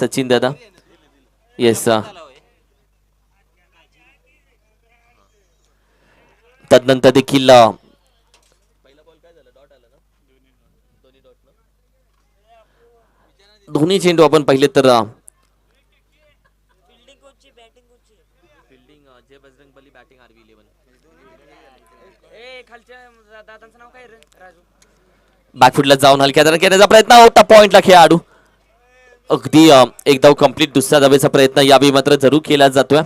सचिन दादा? येस तदनंतर देखील दोन्ही चेंडू आपण पाहिले तर अ, फिल्डिंग बॅटिंग कोचची ए खालच्या दादांचं नाव काय रे बॅकफुटला जाऊन हलक्या दराने घेण्याचा प्रयत्न. होता पॉइंटला खेळाडू. अगदी अ, एक धाव कंप्लीट दुसऱ्या धावेचा प्रयत्न यावेळी मात्र जरूर केला जातोय.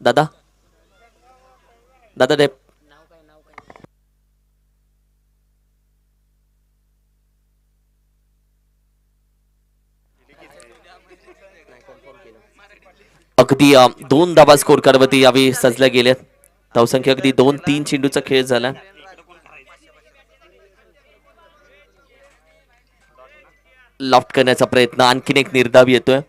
दादा? दादा डेप अगदी दोन धाबा स्कोर कार्डवरती यावेळी सजल्या गेल्यात. धावसंख्या अगदी दोन तीन चेंडूचा खेळ झाला. लॉफ्ट करण्याचा प्रयत्न आणखीन एक निर्धाव येतोय.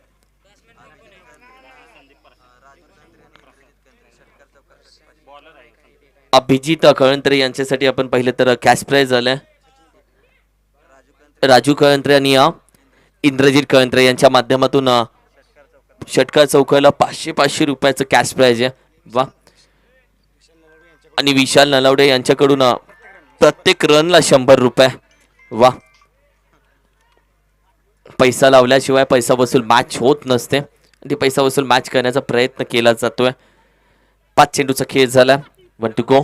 अभिजित कळंत्रे यांच्यासाठी आपण पाहिलं तर कॅश प्राईज झालंय. राजू कळंत्रे आणि इंद्रजित कळंत्रे यांच्या माध्यमातून षटकार चौकाला पाचशे पाचशे रुपयाचं कॅश प्राईज आहे. वा. आणि विशाल नलावडे यांच्याकडून प्रत्येक रनला शंभर रुपये. वा. पैसा लावल्याशिवाय पैसा वसूल मॅच होत नसते. आणि ती पैसा वसूल मॅच करण्याचा प्रयत्न केला जातोय. पाच चेंडूचा खेळ झाला. वन टू गो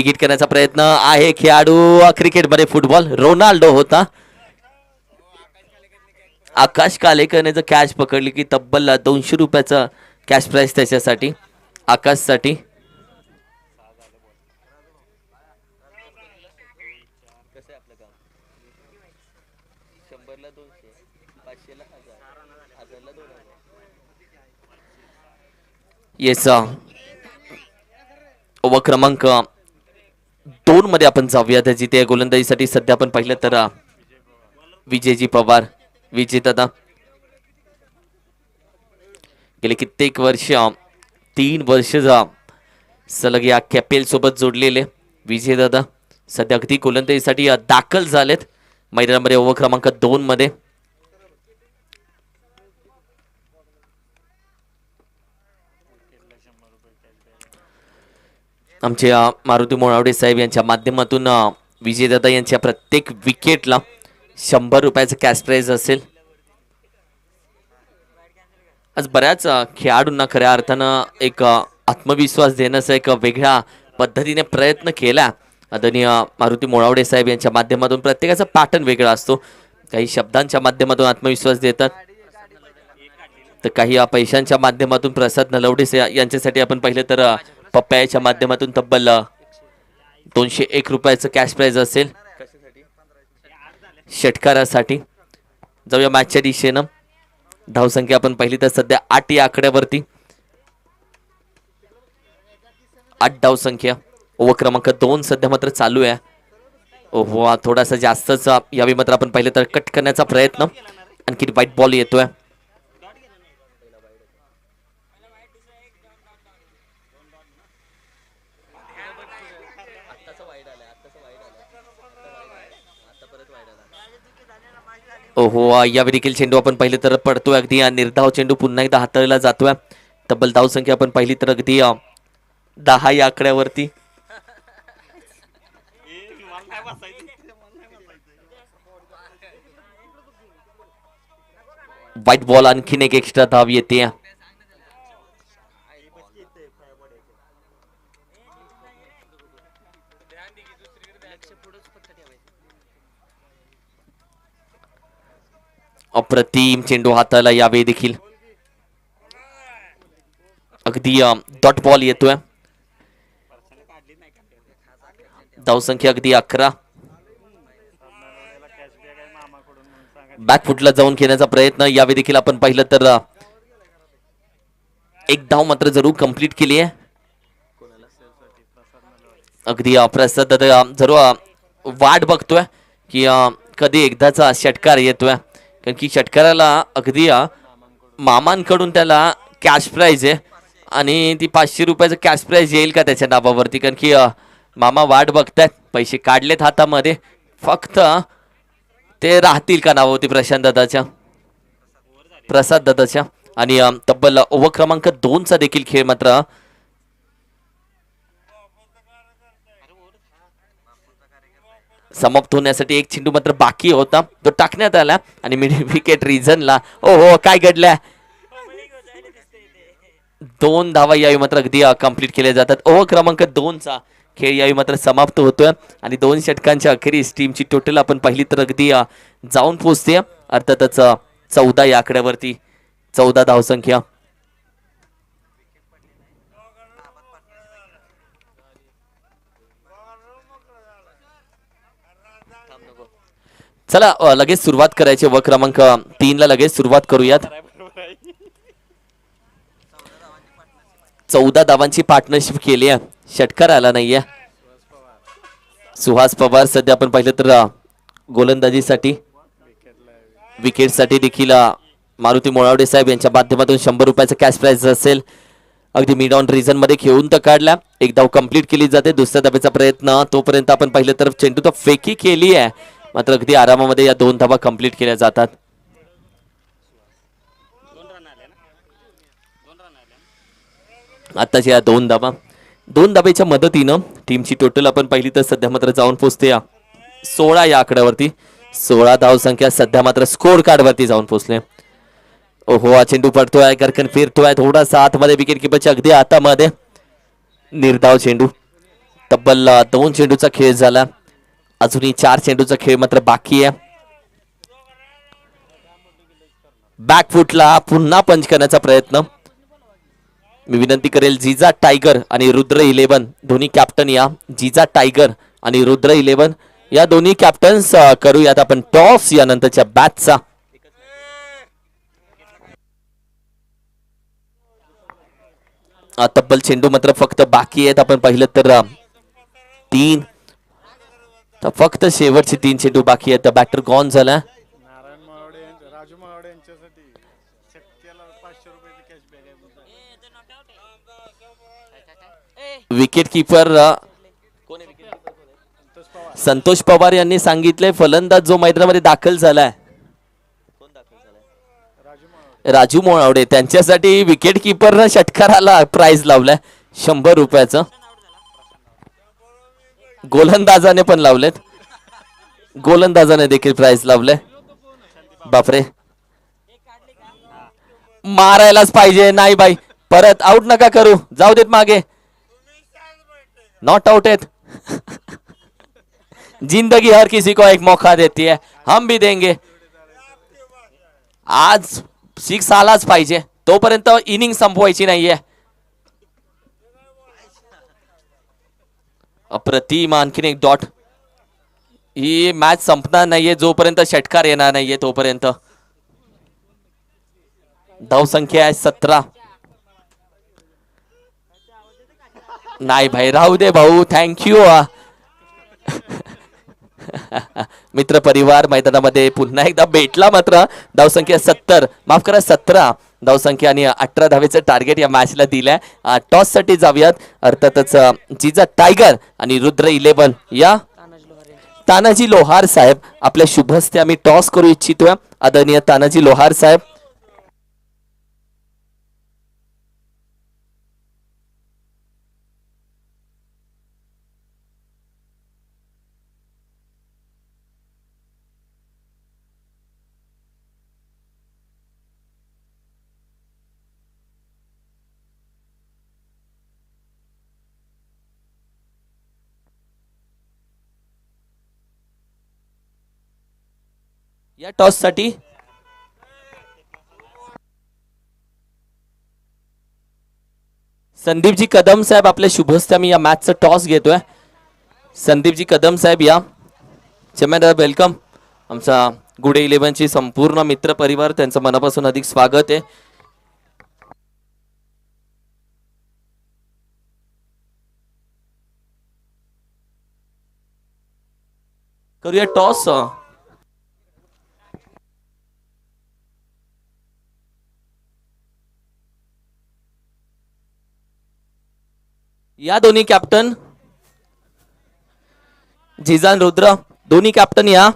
तिकीट करण्याचा प्रयत्न आहे खेळाडू. क्रिकेटमध्ये फुटबॉल. रोनाल्डो होता. आकाश कालेकरने जर कॅश पकडली की तब्बल दोनशे रुपयाचा कॅश प्राईस त्याच्यासाठी आकाशसाठी. येस व क्रमांक दोन मध्ये आपण जाऊया त्या जिथे गोलंदाजीसाठी सध्या आपण पाहिलं तर विजयजी पवार विजेता दादा. गेले कित्येक वर्ष तीन वर्ष जा- सलग या कॅपेल सोबत जोडलेले विजय दादा. सध्या अगदी गोलंदाजीसाठी दाखल झालेत. मैदानामध्ये ओव्हर क्रमांक दोन मध्ये. आमचे मारुती मोळावडे साहेब यांच्या माध्यमातून विजयदादा यांच्या प्रत्येक विकेटला शंभर रुपयाचं कॅश प्राइज असेल. आज बऱ्याच खेळाडूंना खऱ्या अर्थानं एक आत्मविश्वास देण्याचा एक वेगळ्या पद्धतीने प्रयत्न केला. आदरणीय मारुती मोळावडे साहेब यांच्या माध्यमातून प्रत्येकाचा पॅटर्न वेगळा असतो. काही शब्दांच्या माध्यमातून आत्मविश्वास देतात. तर काही पैशांच्या माध्यमातून प्रसाद नलवडे यांच्यासाठी आपण पाहिलं तर पप्पायाच्या माध्यमातून तब्बल दोनशे एक रुपयाचं कॅश प्राईज असेल. षटकारासाठी. जाऊया मॅचच्या दिशेनं. धावसंख्या आपण पाहिली तर सध्या आठ या आकड्यावरती. आठ धावसंख्या ओव्हर क्रमांक दोन सध्या मात्र चालू आहे. ओहो थोडासा जास्तच यावेळी मात्र आपण पाहिलं तर कट करण्याचा प्रयत्न. आणखी वाईट बॉल येतोय. ओहो यावेळी देखील चेंडू आपण पाहिले तर पडतोय. अगदी निर्धाव चेंडू पुन्हा एकदा हाताळला जातोय. तब्बल धाव संख्या आपण पाहिली तर अगदी दहा या आकड्यावरती. वाईट बॉल आणखीन एक एक्स्ट्रा धाव येते. अप्रतिम चेंडू हाताला यावेळी देखील. अगदी डॉट बॉल येतोय. धावसंख्या अगदी अकरा. बॅकफुटला जाऊन खेळण्याचा प्रयत्न यावेळी देखील आपण पाहिलं तर एक धाव मात्र जरूर कंप्लीट केली आहे. अगदी प्रसाद जरूर वाट बघतोय की कधी एकदाचा षटकार येतोय. कारण की षटकाराला अगदी मामांकडून त्याला कॅश प्राईज आहे. आणि ती पाचशे रुपयाचं कॅश प्राईज येईल का त्याच्या नावावरती? कारण की मामा वाट बघतायत. पैसे काढलेत हातामध्ये. फक्त ते राहतील का नावावरती प्रशांत दादाच्या? प्रसाद दादाच्या. आणि तब्बल ओव्हर क्रमांक दोनचा देखील खेळ मात्र समाप्त होण्यासाठी एक चेंडू मात्र बाकी होता. तो टाकण्यात आला आणि मिड विकेट रिझनला ओ हो काय घडल्या? दोन धावा यावेळी मात्र अगदी कंप्लीट केल्या जातात. ओव्हर क्रमांक दोनचा खेळ यावेळी मात्र समाप्त होतोय. आणि दोन षटकांच्या अखेरीस टीमची टोटल आपण पाहिली तर अगदी जाऊन पोचते अर्थातच चौदा या आकड्यावरती चौदा धावसंख्या. चला लगेच सुरुवात करायची. व क्रमांक तीन ला लगेच सुरुवात करूयात. चौदा धावांची पार्टनरशिप केली आहे. षटकार आला नाहीये. सुहास पवार सध्या आपण पाहिलं तर गोलंदाजीसाठी विकेटसाठी देखील मारुती मोळावडे साहेब यांच्या माध्यमातून शंभर रुपयाचा कॅश प्राइज असेल. अगदी मिड ऑन रिझनमध्ये खेळून तर काढला. एक धाव कंप्लीट केली जाते. दुसऱ्या धाब्याचा प्रयत्न तोपर्यंत आपण पाहिलं तर चेंडू तर फेकी केली आहे. मात्र अगदी आरामामध्ये या दोन धावा कंप्लीट केल्या जातात. आत्ताच या दोन धावा. दोन धाब्याच्या मदतीनं टीमची टोटल आपण पाहिली तर सध्या मात्र जाऊन पोचते या सोळा या आकड्यावरती. सोळा धाव संख्या सध्या मात्र स्कोर कार्ड वरती जाऊन पोहोचले. ओहो हा चेंडू पडतोय करकन फिरतोय थोडासा आतमध्ये विकेट किपरच्या अगदी आतामध्ये. निर्धाव चेंडू. तब्बल दोन चेंडूचा खेळ झाला. अजूनही चार चेंडूचा खेळ मात्र बाकी आहे. बॅकफुटला पुन्हा पंच करण्याचा प्रयत्न. मी विनंती करेल जिजा टायगर आणि रुद्र इलेव्हन दोन्ही कॅप्टन या. जिजा टायगर आणि रुद्र इलेव्हन या दोन्ही कॅप्टन्स करूयात आपण टॉस या नंतरच्या बॅचचा तब्बल चेंडू मात्र फक्त बाकी आहेत. आपण पाहिलं तर तीन तर फक्त शेवटचे तीन चेंडू बाकी आहेत. बॅटर गॉन झाला. Wicket keeper Santosh Pawar. Santosh Pawar यांनी सांगितले फलंदाज जो मैदानामध्ये दाखल झालाय. राजू मोळावडे त्यांच्यासाठी विकेट किपरनं षटकाराला प्राइज लावलाय. शंभर रुपयाचं. गोलंदाजाने पण लावलेत. गोलंदाजाने देखील प्राइज लावले बापरे. मारायलाच पाहिजे. नाही बाई. परत आउट नका करू. जाऊ देत मागे. नॉट आउट आहेत जिंदगी हर किसी को एक मौका देती है. हम भी देंगे. आज सिक्स आलाच पाहिजे. तोपर्यंत इनिंग संपवायची नाहीये. अप्रतिम आणखीन एक डॉट ही मॅच संपणार नाहीये जोपर्यंत षटकार येणार नाहीये तोपर्यंत. धावसंख्या आहे सतरा. नाही भाई राहू दे भाऊ थँक्यू मित्र परिवार मैदानामध्ये पुन्हा एकदा भेटला मात्र. धावसंख्या सत्तर. माफ करा सतरा. धावसंख्या आणि अठरा धावेचं टार्गेट या मॅचला दिलंय. टॉससाठी जाऊयात. अर्थातच जिजा टायगर आणि रुद्र इलेव्हन या तानाजी लोहार साहेब आपल्या शुभस्ते आम्ही टॉस करू इच्छितोय. आदरणीय तानाजी लोहार साहेब या टॉससाठी. संदीपजी कदम साहेब आपल्या शुभस्ते मी या मॅच चा टॉस घेतोय. संदीपजी कदम साहेब या. चमेदार वेलकम आमचा गुडे इलेव्हनची संपूर्ण मित्र परिवार त्यांचं मनापासून अधिक स्वागत आहे. करूया टॉस या दोन्ही कॅप्टन झिजान रुद्र दोन्ही कॅप्टन या.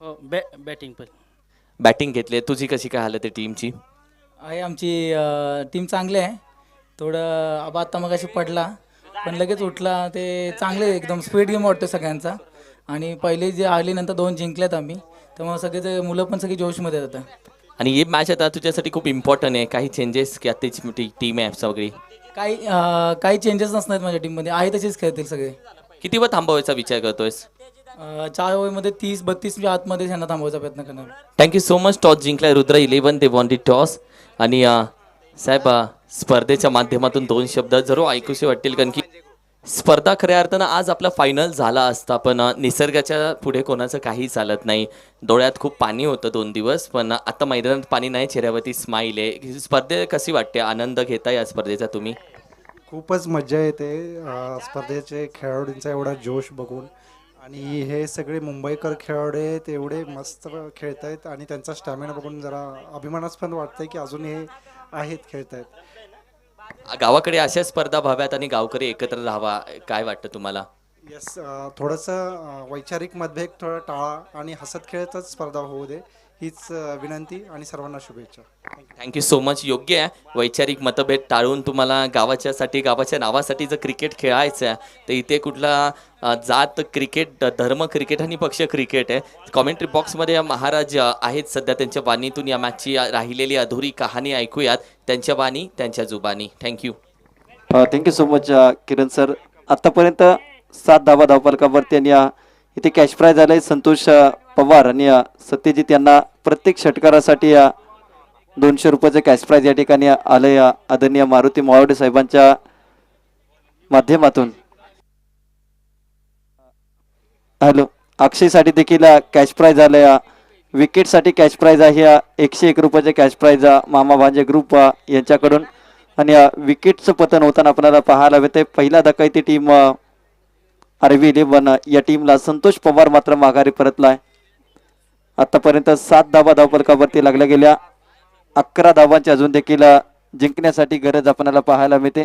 हो बॅ बॅटिंग पण. बॅटिंग घेतली. तुझी कशी काय हालत आहे टीमची? आहे आमची टीम चांगली आहे. थोडं आबा आता मग पडला. पण लगेच उठला. ते चांगले एकदम स्पीड गेम वाटतो सगळ्यांचा. आणि पहिले जे आली नंतर दोन जिंकल्यात आम्ही. त्यामुळे सगळे ते मुलं पण सगळी जोशमध्ये आता. आणि ही मॅच आता तुझ्यासाठी खूप इम्पॉर्टंट आहे. काही चेंजेस की आताची टीम आहे सगळी काही अं, काही चेंजेस नसणार माझ्या टीममध्ये आहे तसेच खेळतील सगळे. किती वेळ थांबवायचा विचार करतोयस? अं, चार ओव्हरमध्ये तीस बत्तीसच्या आतमध्ये त्यांना थांबवायचा प्रयत्न करणार. Thank you so much toss जिंकलाय Rudra eleven ते वॉन दी टॉस आणि अं, साहेब अं, स्पर्धेच्या माध्यमातून दोन शब्द जरूर ऐकूशी वाटतील कारण की स्पर्धा खऱ्या अर्थानं आज आपला फायनल झाला असता पण अं, निसर्गाच्या पुढे कोणाचं काही चालत नाही. डोळ्यात खूप पाणी होतं दोन दिवस पण अं, आता मैदानात पाणी नाही चेहऱ्यावरती स्माईल आहे. स्पर्धे कशी वाटते? आनंद घेता या स्पर्धेचा तुम्ही? खूपच मजा येते अं, स्पर्धेचे खेळाडूंचा एवढा जोश बघून. आणि हे सगळे मुंबईकर खेळाडू आहेत एवढे मस्त खेळत आहेत आणि त्यांचा स्टॅमिना बघून जरा अभिमानास्पद वाटतंय की अजून हे आहेत खेळत आहेत गावाकडे अशा स्पर्धा व्हाव्यात आणि गावकरी एकत्र राहावा काय वाटतं तुम्हाला? येस थोडंसं वैचारिक मतभेद थोडं टाळा आणि हसत खेळतच स्पर्धा होऊ दे. हीच विनंती आणि सर्वांना शुभेच्छा. थँक्यू सो मच योग्य आहे. वैचारिक मतभेद टाळून तुम्हाला गावाच्यासाठी गावाच्या नावासाठी जर क्रिकेट खेळायचं आहे तर इथे कुठला जात क्रिकेट धर्म क्रिकेट आणि पक्ष क्रिकेट आहे. कॉमेंट्री बॉक्समध्ये महाराज आहेत सध्या त्यांच्या बाणीतून या मॅचची राहिलेली अधुरी कहाणी ऐकूयात. त्यांच्या बाणी त्यांच्या जुबानी. Thank you thank you so much Kiran sir आत्तापर्यंत सात धावा धावफलकावरती आणि अ, इथे कॅश फ्राय झाले संतोष पवार आणि सत्यजित यांना प्रत्येक षटकारासाठी दोनशे रुपयाचं कॅश प्राईज या ठिकाणी आलं या आदरणीय मारुती मावडे साहेबांच्या माध्यमातून. हॅलो अक्षयसाठी देखील कॅश प्राईज आलं या विकेटसाठी कॅश प्राईज आहे एकशे एक रुपयाचे कॅश प्राईज मामा भांजे ग्रुप यांच्याकडून. आणि विकेटचं पतन होताना आपल्याला पाहायला मिळते पहिला धक्का इथे टीम आरवी इलेव्हन या टीमला संतोष पवार मात्र माघारी परतलाय. आतापर्यंत सात धावा धावफलकावरती लागल्या गेल्या. अकरा धावांची अजून देखील जिंकण्यासाठी गरज आपणाला पाहायला मिळते.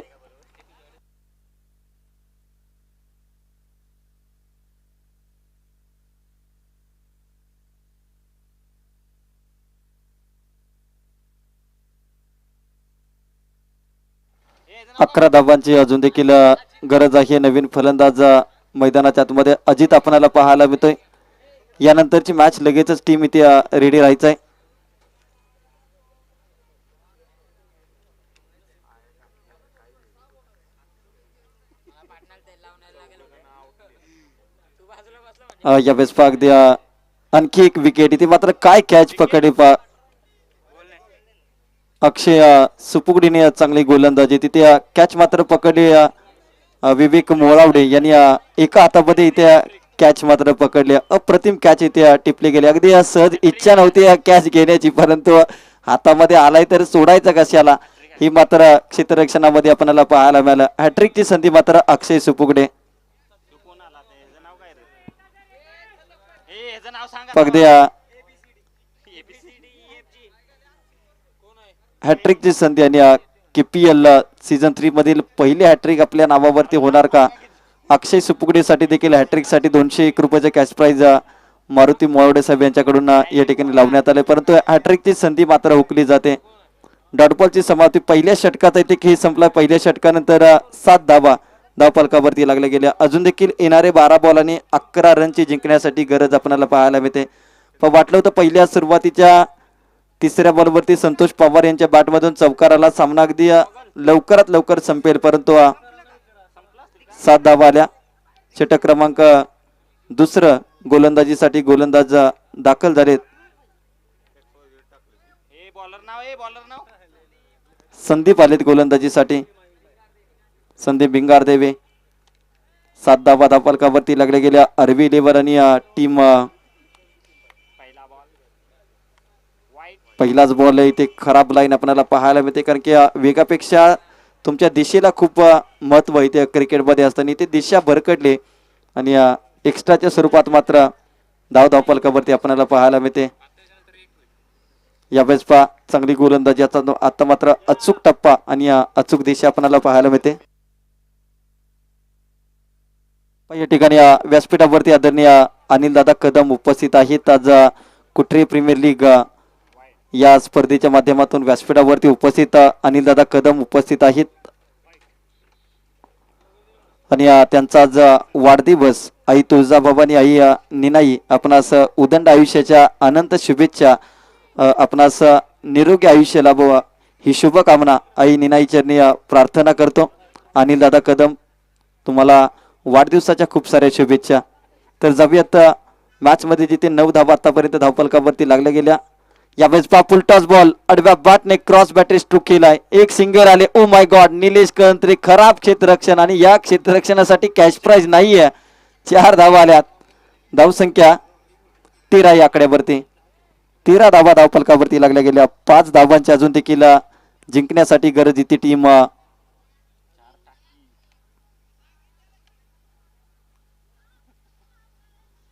अकरा धावांची अजून देखील गरज आहे. नवीन फलंदाज मैदानाच्या आतमध्ये अजित आपणाला पाहायला मिळतोय. यानंतरची मॅच लगेचच टीम इथे रेडी राहायचं आहे या पाक द्या आणखी एक विकेट इथे. मात्र काय कॅच पकडे पा अक्षय सुपुगडीने चांगली गोलंदाजी. तिथे कॅच मात्र पकडली विवेक मोळावडे यांनी एका हातामध्ये इथे कॅच मात्र पकडली. अप्रतिम कॅच इथे टिपली गेली. अगदी सहज इच्छा नव्हती कॅच घेण्याची परंतु हातामध्ये आलाय तर सोडायचा कशाला? ही मात्र क्षेत्ररक्षणामध्ये आपल्याला पाहायला मिळालं. हॅट्रिकची संधी मात्र अक्षय सुपुगडे हॅट्रिकची संधी आणि K P L season three मधील पहिली हॅट्रिक आपल्या नावावरती होणार का? अक्षय सुपुकडेसाठी देखील हॅट्रिकसाठी दोनशे एक रुपयाचे कॅश प्राईज मारुती मोळवडे साहेब यांच्याकडून या ठिकाणी लावण्यात आले. परंतु हॅट्रिकची संधी मात्र हुकली जाते. डॉटबॉलची समाप्ती पहिल्या षटकात येते की संपला. पहिल्या षटकानंतर सात धावा धावफलकावरती लागल्या गेल्या. अजून देखील येणारे बारा बॉल आणि अकरा रनची जिंकण्यासाठी गरज आपल्याला पाहायला मिळते. पण वाटलं होतं पहिल्या सुरुवातीच्या तिसऱ्या बॉलवरती संतोष पवार यांच्या बॅटमधून चौकार आला सामना अगदी लवकरात लवकर संपेल परंतु सात धावा आल्या. षटक क्रमांक दुसरं गोलंदाजीसाठी गोलंदाज दाखल झालेत. संदीप आलेत गोलंदाजीसाठी. संदीप भिंगार देवे सात धावा धावफलकावरती लागल्या गेल्या. अरवी लेवर आणि टीम पहिलाच बॉल आहे इथे खराब लाईन आपल्याला पाहायला मिळते. कारण की वेगापेक्षा तुमच्या दिशेला खूप महत्त्व महत्त्व इथे क्रिकेटमध्ये असताना. इथे दिशा भरकडली आणि एक्स्ट्राच्या स्वरूपात मात्र धाव धावपालकावरती आपल्याला पाहायला मिळते. यावेळेस पहा चांगली गोलंदाजी. आता आता मात्र अचूक टप्पा आणि अचूक दिशा आपल्याला पाहायला मिळते. या ठिकाणी व्यासपीठावरती आदरणीय अनिल दादा कदम उपस्थित आहेत. आज अ, कुठरी प्रीमियर लीग या स्पर्धेच्या माध्यमातून व्यासपीठावरती उपस्थित अनिल दादा कदम उपस्थित आहेत. आणि त्यांचा आज वाढदिवस आई तुळजाभवानी आई निनाई आपणास उदंड आयुष्याच्या अनंत शुभेच्छा आपणास निरोगी आयुष्य लाभवा. ही शुभकामना आई निनाई चरणी प्रार्थना करतो. अनिल दादा कदम तुम्हाला वाढदिवसाच्या खूप साऱ्या शुभेच्छा. तर जाऊयात मॅचमध्ये जिथे नऊ धावा आतापर्यंत धावपलकावरती लागल्या गेल्या. यावेळेस पा फुलटॉस बॉल अडव्या बाटने क्रॉस बॅटरी स्ट्रोक केलाय. एक सिंगर आले ओ माय गॉड निलेश कंत्रे खराब क्षेत्ररक्षण आणि या क्षेत्ररक्षणासाठी कॅश प्राईज नाहीये. चार धावा आल्यात. धावसंख्या तेरा या आकड्यावरती. तेरा धावा धावफलकावरती लागल्या गेल्या पाच धावांच्या अजून देखील जिंकण्यासाठी गरज इथे टीम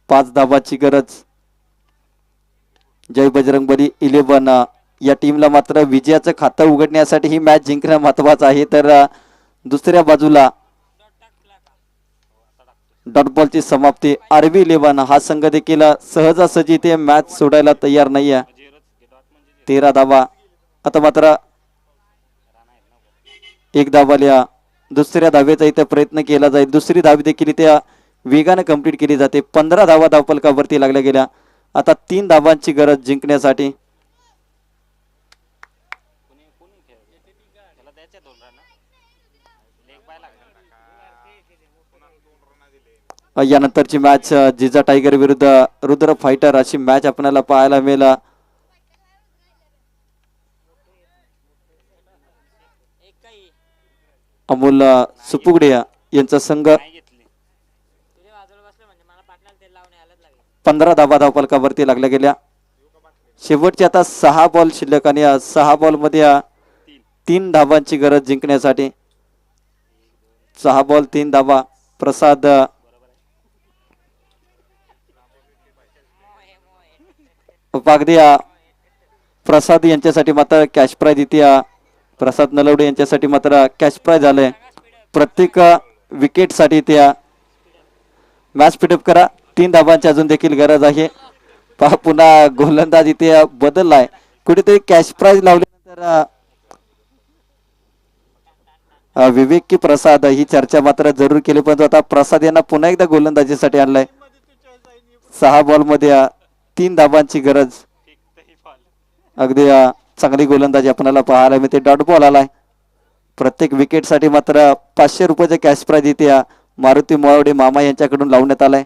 पाच धावाची गरज. जय बजरंगबली इलेव्हन. या टीमला मात्र विजयाचं खातं उघडण्यासाठी ही मॅच जिंकणं महत्वाचं आहे. तर दुसऱ्या बाजूला डॉटबॉलची समाप्ती. आरबी इलेव्हन हा संघ देखील सहजासहजी ते मॅच सोडायला तयार नाही आहे तेरा धावा. आता मात्र एक धावाल्या दुसऱ्या धावेचा इथे प्रयत्न केला जाईल. दुसरी धावी देखील इथे वेगानं कंप्लीट कंप्लीट केली जाते. पंधरा धावा धावपलकावरती लागल्या गेल्या. आता तीन धावांची गरज जिंकण्यासाठी. यानंतरची मॅच जिजा टायगर विरुद्ध रुद्र फायटर अशी मॅच आपल्याला पाहायला मिळेल. अमोल सुपुगडिया यांचा संघ तुझ्या बाजूला बसलं म्हणजे मला पाटणाला तेल लावणे आलंच लागेल पंधरा धावा धावफलकावरती लागल्या गेल्या. शेवटचे आता सहा बॉल शिल्लक आणि या सहा बॉलमध्ये तीन धावांची गरज जिंकण्यासाठी. सहा बॉल तीन धावा. प्रसाद अ, पागदी प्रसाद यांच्यासाठी मात्र कॅश प्राईज इथे प्रसाद नलवडे यांच्यासाठी मात्र कॅश प्राईज आलंय. प्रत्येक विकेटसाठी इथे मॅच पिटअप करा. तीन धाबांची अजून देखील गरज आहे. पहा पुन्हा गोलंदाज इथे बदललाय. कुठेतरी कॅश प्राईज लावल्यानंतर अ, विवेक की प्रसाद ही चर्चा मात्र जरूर केली परंतु आता प्रसाद यांना पुन्हा एकदा गोलंदाजीसाठी आणलाय. सहा बॉलमध्ये तीन धाबांची गरज. अगदी चांगली गोलंदाजी आपल्याला पाहायला मिळते. डॉट बॉल आलाय. प्रत्येक विकेटसाठी मात्र पाचशे रुपयाचे कॅश प्राईज इथे मारुती मोळवडे मामा यांच्याकडून लावण्यात आलाय.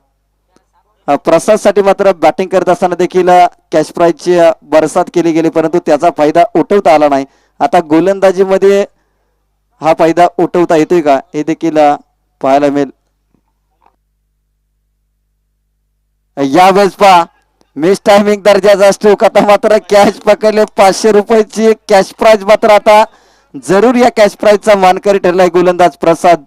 प्रसादसाठी मात्र बॅटिंग करत असताना देखील कॅश प्राईजची बरसात केली गेली परंतु त्याचा फायदा उठवता आला नाही. आता गोलंदाजीमध्ये हा फायदा उठवता येतोय का? हे देखील पाहायला मिळेल. यावेळेस पहा मिस टायमिंग दर्जाचा स्ट्रोक आता मात्र कॅश पकडले पाचशे रुपयाची कॅश प्राईज मात्र आता जरूर या कॅश प्राईजचा मानकरी ठरलाय गोलंदाज प्रसाद.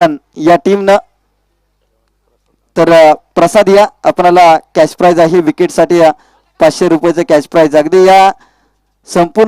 या टीमनं तर प्रसाद या आपणाला कॅश प्राईज आहे. विकेटसाठी पाचशे रुपयाचं कॅश प्राईज अगदी या संपूर्ण